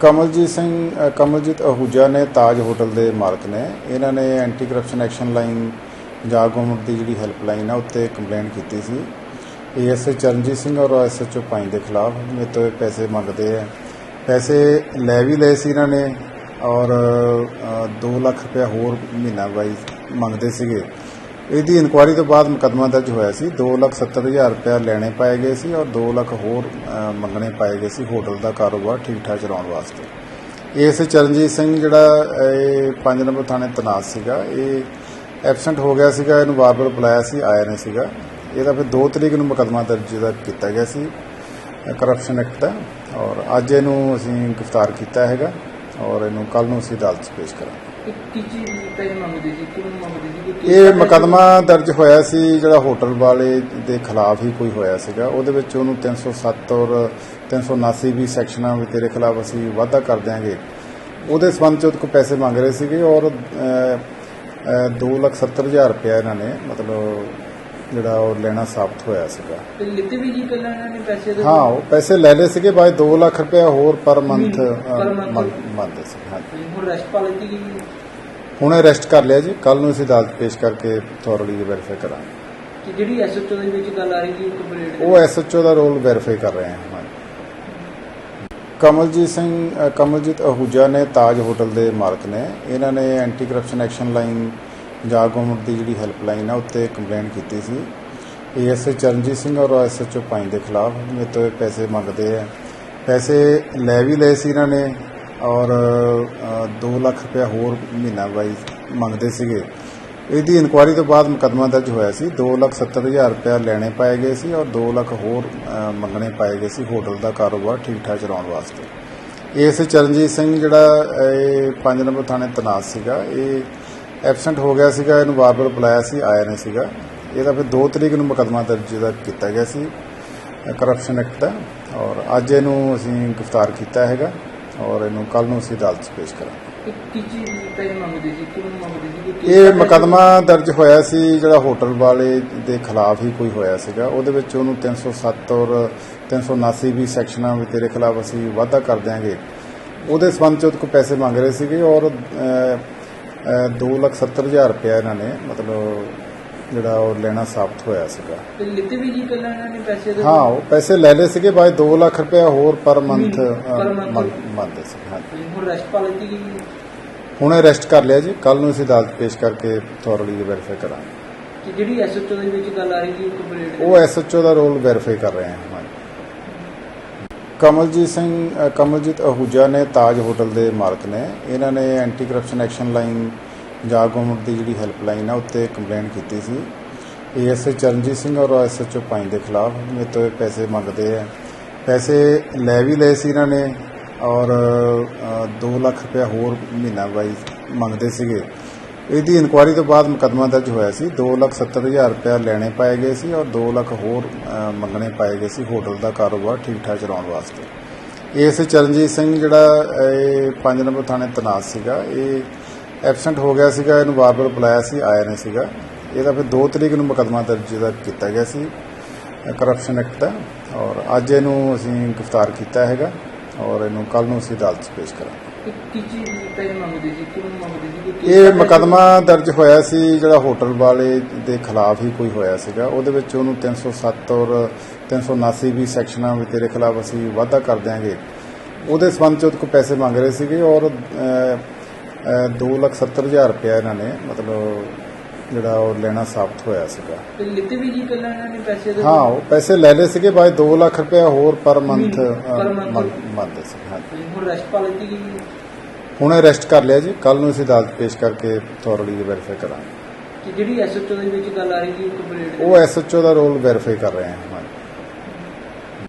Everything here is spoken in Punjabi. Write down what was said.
ਕਮਲਜੀਤ ਸਿੰਘ ਅ, ਕਮਲਜੀਤ ਅਹੂਜਾ ਨੇ ਤਾਜ ਹੋਟਲ ਦੇ ਮਾਲਕ ਨੇ। ਇਹਨਾਂ ਨੇ anti corruption action line Punjab government ਦੀ ਜਿਹੜੀ ਹੈਲਪਲਾਈਨ ਆ ਉੱਤੇ ਕੰਪਲੇਂਟ ਕੀਤੀ ਸੀ। ਏਐਸਏ ਚਰਨਜੀਤ ਸਿੰਘ ਔਰ ਐਸਐਚਓ ਪਾਈਂ ਦੇ ਖਿਲਾਫ ਮੇਰੇ ਤੋਂ ਇਹ ਪੈਸੇ ਮੰਗਦੇ ਆ। ਪੈਸੇ ਲੈ ਵੀ ਲਏ ਸੀ ਇਹਨਾਂ ਨੇ ਔਰ 2 ਲੱਖ ਰੁਪਇਆ ਹੋਰ ਮਹੀਨਾ ਵਾਈਜ਼ ਮੰਗਦੇ ਸੀਗੇ। ਇਹਦੀ ਇਨਕੁਆਇਰੀ ਤੋਂ ਬਾਅਦ ਮੁਕੱਦਮਾ ਦਰਜ ਹੋਇਆ ਸੀ। 2 ਲੱਖ 70 ਹਜ਼ਾਰ ਰੁਪਇਆ ਲੈਣੇ ਪਾਏ ਗਏ ਸੀ ਔਰ 2 ਲੱਖ ਹੋਰ ਮੰਗਣੇ ਪਾਏ ਗਏ ਸੀ ਹੋਟਲ ਦਾ ਕਾਰੋਬਾਰ ਠੀਕ ਠਾਕ ਚਲਾਉਣ ਵਾਸਤੇ। ਇਸ ਚਰਨਜੀਤ ਸਿੰਘ ਜਿਹੜਾ ਇਹ 5 ਨੰਬਰ ਥਾਣੇ ਤਨਾਤ ਸੀਗਾ, ਇਹ ਐਬਸੈਂਟ ਹੋ ਗਿਆ ਸੀਗਾ, ਇਹਨੂੰ ਵਾਰ-ਵਾਰ ਬੁਲਾਇਆ ਸੀ, ਆਇਆ ਨਹੀਂ ਸੀਗਾ। ਇਹਦਾ ਫਿਰ 2 ਤਰੀਕ ਨੂੰ ਮੁਕੱਦਮਾ ਦਰਜ ਦਾ ਕੀਤਾ ਗਿਆ ਸੀ ਕਰਪਸ਼ਨ ਐਕਟ ਦਾ ਔਰ ਅੱਜ ਇਹਨੂੰ ਅਸੀਂ ਗ੍ਰਿਫਤਾਰ ਕੀਤਾ ਹੈਗਾ ਔਰ ਇਹਨੂੰ ਕੱਲ ਨੂੰ ਅਸੀਂ ਅਦਾਲਤ 'ਚ ਪੇਸ਼ ਕਰਾਂਗੇ। ਇਹ ਕੀ ਮੁਕੱਦਮਾ ਦਰਜ ਹੋਇਆ ਸੀ ਜਿਹੜਾ ਹੋਟਲ ਵਾਲੇ ਦੇ ਖਿਲਾਫ ਹੀ ਕੋਈ ਹੋਇਆ ਸੀਗਾ। ਉਹਦੇ ਵਿੱਚ ਉਹਨੂੰ 307 ਔਰ 379 ਵੀ ਸੈਕਸ਼ਨਾਂ ਵਿੱਚ ਤੇਰੇ ਖਿਲਾਫ ਅਸੀਂ ਵਾਅਦਾ ਕਰ ਦਿਆਂਗੇ। ਉਹਦੇ ਸੰਬੰਧ ਚ ਉਹਦੇ ਕੋਲ ਪੈਸੇ ਮੰਗ ਰਹੇ ਸੀਗੇ ਔਰ 270000 ਰੁਪਇਆ ਇਹਨਾਂ ਨੇ ਮਤਲਬ ਜਿਹੜਾ ਉਹ ਲੈਣਾ ਸਾਬਤ ਹੋਇਆ ਸੀਗਾ। ਤੇ ਲਿੱਤੇ ਵੀ ਜੀ ਪਹਿਲਾਂ ਇਹਨਾਂ ਨੇ ਪੈਸੇ ਦੇ ਹਾਂ ਉਹ ਪੈਸੇ ਲੈ ਲਏ ਸੀਗੇ ਬਾਅਦ 2 ਲੱਖ ਰੁਪਇਆ ਹੋਰ ਪਰ ਮੰਥ Per month। ਮੰਗਦੇ ਸੀ ਹਾਂ ਹੁਣ ਰੈਸਟ ਹੁਣ ਅਰੈਸਟ ਕਰ ਲਿਆ ਜੀ ਕੱਲ ਨੂੰ ਅਸੀਂ ਅਦਾਲਤ ਪੇਸ਼ ਕਰਕੇ ਥੋਰਲੀ ਵੈਰੀਫਾਈ ਕਰਾਂਗੇ। ਕਿ ਜਿਹੜੀ ਐਸਐਚਓ ਦੇ ਵਿੱਚ ਗੱਲ ਆ ਰਹੀ ਸੀ ਇੱਕ ਬਲੇਡ ਉਹ ਐਸਐਚਓ ਦਾ ਰੋਲ ਵੈਰੀਫਾਈ ਕਰ ਰਹੇ ਹਾਂ ਕਮਲਜੀਤ ਸਿੰਘ ਕਮਲਜੀਤ ਅਹੂਜਾ ਨੇ ਤਾਜ ਹੋਟਲ ਦੇ ਮਾਲਕ ਨੇ। ਇਹਨਾਂ ਨੇ anti corruption action line Punjab government ਦੀ ਜਿਹੜੀ ਹੈਲਪਲਾਈਨ ਆ, ਉੱਤੇ ਕੰਪਲੇਂਟ ਕੀਤੀ ਸੀ। ਏਐਸਏ ਚਰਨਜੀਤ ਸਿੰਘ ਔਰ ਐਸਐਚਓ ਪਾਈਂ ਦੇ ਖਿਲਾਫ ਮੇਰੇ ਤੋਂ ਇਹ ਪੈਸੇ ਮੰਗਦੇ ਆ। ਪੈਸੇ ਲੈ ਵੀ ਲਏ ਸੀ ਇਹਨਾਂ ਨੇ ਔਰ 2 ਲੱਖ ਰੁਪਇਆ ਹੋਰ ਮਹੀਨਾ ਵਾਈਜ਼ ਮੰਗਦੇ ਸੀਗੇ। ਇਹਦੀ ਇਨਕੁਆਇਰੀ ਤੋਂ ਬਾਅਦ ਮੁਕੱਦਮਾ ਦਰਜ ਹੋਇਆ ਸੀ। 2 ਲੱਖ 70 ਹਜ਼ਾਰ ਰੁਪਇਆ ਲੈਣੇ ਪਾਏ ਗਏ ਸੀ ਔਰ 2 ਲੱਖ ਹੋਰ ਮੰਗਣੇ ਪਾਏ ਗਏ ਸੀ ਹੋਟਲ ਦਾ ਕਾਰੋਬਾਰ ਠੀਕ ਠਾਕ ਚਲਾਉਣ ਵਾਸਤੇ। ਇਸ ਚਰਨਜੀਤ ਸਿੰਘ ਜਿਹੜਾ, ਇਹ 5 ਨੰਬਰ ਥਾਣੇ ਤਨਾਤ ਸੀਗਾ। ਇਹ ਐਬਸੈਂਟ ਹੋ ਗਿਆ ਸੀਗਾ ਇਹਨੂੰ ਵਾਰ-ਵਾਰ ਬੁਲਾਇਆ ਸੀ ਆਇਆ ਨਹੀਂ ਸੀਗਾ। ਇਹਦਾ ਫਿਰ 2 ਤਰੀਕ ਨੂੰ ਮੁਕੱਦਮਾ ਦਰਜ ਦਾ ਕੀਤਾ ਗਿਆ ਸੀ ਕਰਪਸ਼ਨ ਐਕਟ ਦਾ ਔਰ ਅੱਜ ਇਹਨੂੰ ਅਸੀਂ ਗ੍ਰਿਫਤਾਰ ਕੀਤਾ ਹੈਗਾ ਔਰ ਇਹਨੂੰ ਕੱਲ ਨੂੰ ਅਸੀਂ ਅਦਾਲਤ 'ਚ ਪੇਸ਼ ਕਰਾਂਗੇ। ਇਹ ਕੀ ਮੁਕੱਦਮਾ ਦਰਜ ਹੋਇਆ ਸੀ ਜਿਹੜਾ ਹੋਟਲ ਵਾਲੇ ਦੇ ਖਿਲਾਫ ਹੀ ਕੋਈ ਹੋਇਆ ਸੀਗਾ। ਉਹਦੇ ਵਿੱਚ ਉਹਨੂੰ 307 ਔਰ 379 ਵੀ ਸੈਕਸ਼ਨਾਂ ਵਿੱਚ ਤੇਰੇ ਖਿਲਾਫ ਅਸੀਂ ਵਾਅਦਾ ਕਰ ਦਿਆਂਗੇ ਉਹਦੇ ਸੰਬੰਧ ਚ ਉਹਦੇ ਕੋਲ ਪੈਸੇ ਮੰਗ ਰਹੇ ਸੀਗੇ ਔਰ 270000 ਰੁਪਇਆ ਇਹਨਾਂ ਨੇ ਮਤਲਬ ਜਿਹੜਾ ਉਹ ਲੈਣਾ ਸਾਬਤ ਹੋਇਆ ਸੀਗਾ। ਤੇ ਲਿੱਤੇ ਵੀ ਜੀ ਪਹਿਲਾਂ ਇਹਨਾਂ ਨੇ ਪੈਸੇ ਦੇ ਹਾਂ ਉਹ ਪੈਸੇ ਲੈ ਲਏ ਸੀਗੇ ਬਾਅਦ 2 ਲੱਖ ਰੁਪਇਆ ਹੋਰ ਪਰ ਮੰਥ Per month। ਮੰਗਦੇ ਸੀ ਹਾਂ ਹੁਣ ਹੁਣ ਅਰੈਸਟ ਕਰ ਲਿਆ ਜੀ ਕੱਲ ਨੂੰ ਅਸੀਂ ਅਦਾਲਤ ਪੇਸ਼ ਕਰਕੇ ਥੋਰਲੀ ਵੈਰੀਫਾਈ ਕਰਾਂਗੇ। ਕਿ ਜਿਹੜੀ ਐਸਐਚਓ ਦੇ ਵਿੱਚ ਗੱਲ ਆ ਰਹੀ ਸੀ ਉਹ ਐਸਐਚਓ ਦਾ ਰੋਲ ਵੈਰੀਫਾਈ ਕਰ ਰਹੇ ਹਾਂ ਕਮਲਜੀਤ ਸਿੰਘ ਕਮਲਜੀਤ ਅਹੂਜਾ ਨੇ ਤਾਜ ਹੋਟਲ ਦੇ ਮਾਲਕ ਨੇ। ਇਹਨਾਂ ਨੇ anti corruption action line Punjab government ਦੀ ਜਿਹੜੀ ਹੈਲਪਲਾਈਨ ਆ, ਉੱਤੇ ਕੰਪਲੇਂਟ ਕੀਤੀ ਸੀ। ਏਐਸਏ ਚਰਨਜੀਤ ਸਿੰਘ ਔਰ ਐਸਐਚਓ ਪੰਜ ਦੇ ਖਿਲਾਫ ਮੇਰੇ ਤੋਂ ਇਹ ਪੈਸੇ ਮੰਗਦੇ ਆ। ਪੈਸੇ ਲੈ ਵੀ ਲਏ ਸੀ ਇਹਨਾਂ ਨੇ ਔਰ 2 ਲੱਖ ਰੁਪਇਆ ਹੋਰ ਮਹੀਨਾ ਵਾਈਜ਼ ਮੰਗਦੇ ਸੀਗੇ। ਇਹਦੀ ਇਨਕੁਆਇਰੀ ਤੋਂ ਬਾਅਦ ਮੁਕੱਦਮਾ ਦਰਜ ਹੋਇਆ ਸੀ। 2 ਲੱਖ 70 ਹਜ਼ਾਰ ਰੁਪਇਆ ਲੈਣੇ ਪਾਏ ਗਏ ਸੀ ਔਰ 2 ਲੱਖ ਹੋਰ ਮੰਗਣੇ ਪਾਏ ਗਏ ਸੀ ਹੋਟਲ ਦਾ ਕਾਰੋਬਾਰ ਠੀਕ ਠਾਕ ਚਲਾਉਣ ਵਾਸਤੇ। ਇਸ ਚਰਨਜੀਤ ਸਿੰਘ ਜਿਹੜਾ ਇਹ 5 ਨੰਬਰ ਥਾਣੇ ਤਨਾਤ ਸੀਗਾ, ਇਹ ਐਬਸੈਂਟ ਹੋ ਗਿਆ ਸੀਗਾ, ਇਹਨੂੰ ਵਾਰ-ਵਾਰ ਬੁਲਾਇਆ ਸੀ, ਆਇਆ ਨਹੀਂ ਸੀਗਾ। ਇਹਦਾ ਫਿਰ 2 ਤਰੀਕ ਨੂੰ ਮੁਕੱਦਮਾ ਦਰਜ ਦਾ ਕੀਤਾ ਗਿਆ ਸੀ ਕਰਪਸ਼ਨ ਐਕਟ ਦਾ। ਔਰ ਅੱਜ ਇਹਨੂੰ ਅਸੀਂ ਗ੍ਰਿਫਤਾਰ ਕੀਤਾ ਹੈਗਾ। ਔਰ ਇਹਨੂੰ ਕੱਲ ਨੂੰ ਅਸੀਂ ਅਦਾਲਤ 'ਚ ਪੇਸ਼ ਕਰਾਂਗੇ। ਇਹ ਕੀ ਮੁਕੱਦਮਾ ਦਰਜ ਹੋਇਆ ਸੀ ਜਿਹੜਾ ਹੋਟਲ ਵਾਲੇ ਦੇ ਖਿਲਾਫ ਹੀ ਕੋਈ ਹੋਇਆ ਸੀਗਾ। ਉਹਦੇ ਵਿੱਚ ਉਹਨੂੰ 307 ਔਰ 379 ਵੀ ਸੈਕਸ਼ਨਾਂ ਵਿੱਚ ਤੇਰੇ ਖਿਲਾਫ ਅਸੀਂ ਵਾਅਦਾ ਕਰ ਦਿਆਂਗੇ। ਉਹਦੇ ਸੰਬੰਧ ਚ ਉਹਦੇ ਕੋਲ ਪੈਸੇ ਮੰਗ ਰਹੇ ਸੀਗੇ ਔਰ 270000 ਰੁਪਇਆ ਇਹਨਾਂ ਨੇ ਮਤਲਬ ਜਿਹੜਾ ਉਹ ਲੈਣਾ ਸਾਬਤ ਹੋਇਆ ਸੀਗਾ। ਤੇ ਲਿੱਤੇ ਵੀ ਜੀ ਪਹਿਲਾਂ ਇਹਨਾਂ ਨੇ ਪੈਸੇ ਦੇ ਹਾਂ ਉਹ ਪੈਸੇ ਲੈ ਲਏ ਸੀਗੇ ਬਾਅਦ 2 ਲੱਖ ਰੁਪਇਆ ਹੋਰ ਪਰ ਮੰਥ। ਮੰਗਦੇ ਸੀ ਹਾਂ ਹੁਣ ਰੈਸਟ ਪਾ ਲਈ ਗਈ ਹੁਣ ਅਰੈਸਟ ਕਰ ਲਿਆ ਜੀ ਕੱਲ ਨੂੰ ਅਸੀਂ ਅਦਾਲਤ ਪੇਸ਼ ਕਰਕੇ ਥੋਰਲੀ ਵੈਰੀਫਾਈ ਕਰਾਂਗੇ। ਕਿ ਜਿਹੜੀ ਐਸਐਚਓ ਦੇ ਵਿੱਚ ਗੱਲ ਆ ਰਹੀ ਸੀ ਉਹ ਐਸਐਚਓ ਦਾ ਰੋਲ ਵੈਰੀਫਾਈ ਕਰ ਰਹੇ ਹਾਂ